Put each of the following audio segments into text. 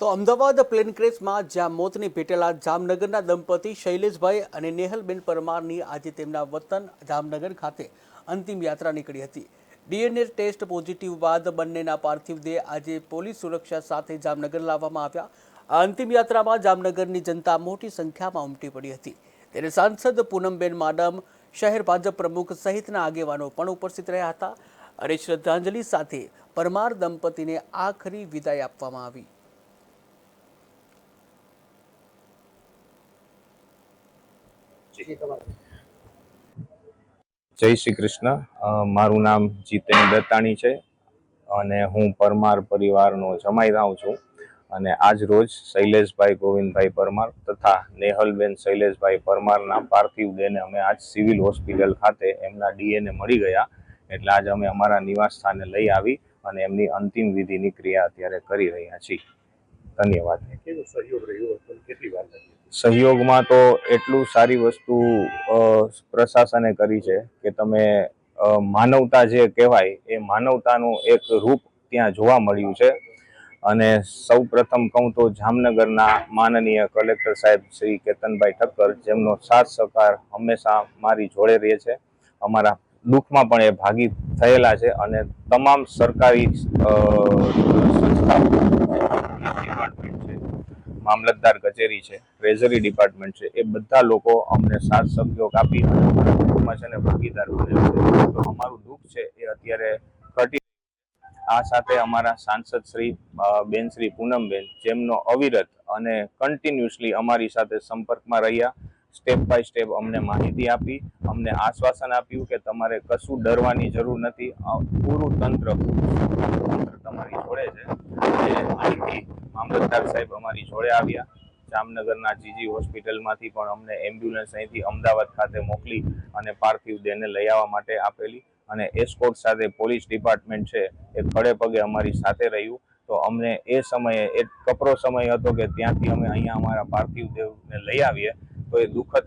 તો અમદાવાદ પ્લેન ક્રેશમાં જ્યાં મોતને ભેટેલા જામનગરના દંપતી શૈલેષભાઈ અને નેહલબેન પરમારની આજે તેમના વતન જામનગર ખાતે અંતિમ યાત્રા નીકળી હતી. ડીએનએ ટેસ્ટ પોઝિટિવ બાદ બંનેના પાર્થિવ દેહ આજે પોલીસ સુરક્ષા સાથે જામનગર લાવવામાં આવ્યા. આ અંતિમ યાત્રામાં જામનગરની જનતા મોટી સંખ્યામાં ઉમટી પડી હતી. ત્યારે સાંસદ પૂનમબેન માડમ, શહેર ભાજપ પ્રમુખ સહિતના આગેવાનો પણ ઉપસ્થિત રહ્યા હતા. અને શ્રદ્ધાંજલિ સાથે પરમાર દંપતીને આખરી વિદાય આપવામાં આવી. જય શ્રી કૃષ્ણ. મારું નામ જીતેન દત્તાણી છે અને હું પરમાર પરિવારનો જમાઈ રાવ છું. અને આજ રોજ શૈલેષભાઈ ગોવિંદભાઈ પરમાર તથા નેહલબેન શૈલેષભાઈ પરમારના પાર્થિવ દેહને અમે આજ સિવિલ હોસ્પિટલ ખાતે એમના ડીએનએ મળી ગયા. એટલે આજ અમે અમારા નિવાસ સ્થાને લઈ આવી અને એમની અંતિમ વિધિની ક્રિયા અત્યારે કરી રહ્યા છીએ. ધન્યવાદ. સહયોગમાં તો એટલું સારી વસ્તુ પ્રશાસને કરી છે કે તમે માનવતા જે કહેવાય એ માનવતાનું એક રૂપ ત્યાં જોવા મળ્યું છે. અને સૌ પ્રથમ કહું તો જામનગરના માનનીય કલેક્ટર સાહેબ શ્રી કેતનભાઈ ઠક્કર જેમનો સાથ સહકાર હંમેશા મારી જોડે રહે છે. અમારા દુઃખમાં પણ એ ભાગી થયેલા છે અને તમામ સરકારી સંસ્થાઓ મામલતદાર કચેરી છે ટ્રેઝરી ડિપાર્ટમેન્ટ છે, એ બધા લોકો અમને સાથ સહયોગ આપી અને ભાગીદાર તો અમારું દુઃખ છે એ અત્યારે ઘટી આ સાથે અમારા સાંસદ શ્રી બેન શ્રી પૂનમબેન, જેમનો અવિરત અને કન્ટિન્યુઅસલી અમારી સાથે સંપર્કમાં રહ્યા સ્ટેપ બાય સ્ટેપ અમને માહિતી આપી, અમને આશ્વાસન આપ્યું કે તમારે કશું ડરવાની જરૂર નથી. પૂરું તંત્ર તંત્ર તમારી જોડે છે. અને અહીંથી મામલતદાર સાહેબ અમારી જોડે આવ્યા. જામનગરના જીજી હોસ્પિટલમાંથી પણ અમને એમ્બ્યુલન્સ અહીંથી અમદાવાદ ખાતે મોકલી અને પાર્થિવ દેહને લઈ આવવા માટે આપેલી. અને એસ્કોર્ટ સાથે પોલીસ ડિપાર્ટમેન્ટ છે એ ખડે પગે અમારી સાથે રહ્યું. તો અમને એ સમયે એક કપરો સમય હતો કે ત્યાંથી અમે અહીંયા અમારા પાર્થિવ દેવને લઈ આવીએ. તો એ દુઃખદ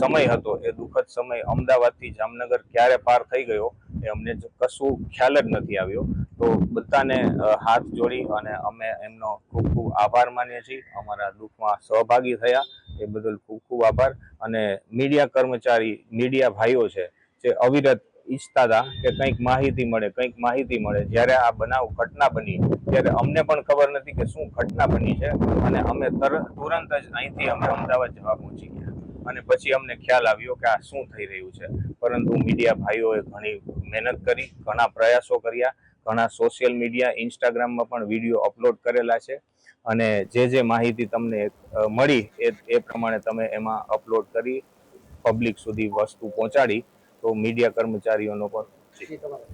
સમય હતો. એ દુઃખદ સમય અમદાવાદથી જામનગર ક્યારે પાર થઈ ગયો એ અમને કશું ખ્યાલ જ નથી આવ્યો. તો બધાને હાથ જોડી અને અમે એમનો ખૂબ ખૂબ આભાર માનીએ છીએ. અમારા દુઃખમાં સહભાગી થયા. એ બદલ ખૂબ ખૂબ આભાર. અને મીડિયા કર્મચારી, મીડિયા ભાઈઓ છે, જે અવિરત ઈચ્છતા હતા કે કંઈક માહિતી મળે, કંઈક માહિતી મળે. જ્યારે આ બનાવ ઘટના બની, ત્યારે અમને પણ ખબર નથી કે શું ઘટના બની છે અને અમે તરત જ અહીંથી અમે અમદાવાદ જવા પહોંચી ગયા. અને પછી અમને ખ્યાલ આવ્યો કે આ શું થઈ રહ્યું છે. પરંતુ મીડિયા ભાઈઓએ ઘણી મહેનત કરી, ઘણા પ્રયાસો કર્યા, ઘણા સોશિયલ મીડિયા, ઇન્સ્ટાગ્રામમાં પણ વીડિયો અપલોડ કરેલા છે. અને જે જે માહિતી તમને મળી એ એ પ્રમાણે તમે એમાં અપલોડ કરી, પબ્લિક સુધી વસ્તુ પહોંચાડી. તો મીડિયા કર્મચારીઓનો પણ